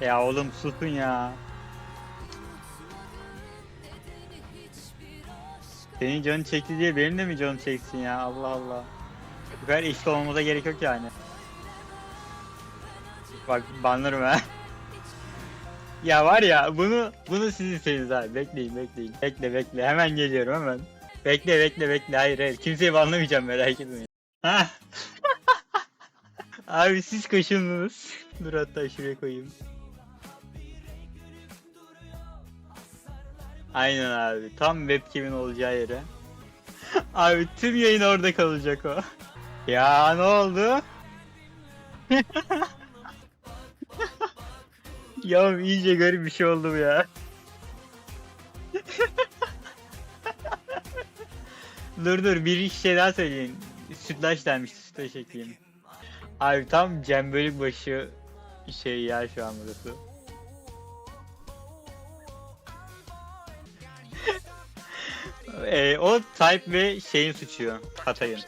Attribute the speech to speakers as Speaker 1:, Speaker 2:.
Speaker 1: Ya oğlum susun ya. Senin canın çekti diye benim de mi canım çeksin ya Allah Allah. Bu kadar eşit olmamıza gerek yok yani. Bak banlarım ha. Ya var ya bunu bunu siz istediniz abi. Bekleyin bekleyin. Bekle bekle hemen geliyorum hemen. Bekle bekle bekle hayır hayır kimseyi banlamayacağım merak etmeyin. Ha. abi siz kaşındınız. Dur hatta şuraya koyayım. Aynen abi. Tam webcam'in olacağı yere. abi tüm yayın orada kalacak o. Ya ne oldu? ya iyice garip bir şey oldu bu ya. dur dur bir şey daha söyleyeyim. Sütlaç denmişti sütlaç ekleyeyim. Abi tam Cem Bölükbaşı şey ya şu an burası. Ee, o type ve şeyin suçu. Hatay'ın.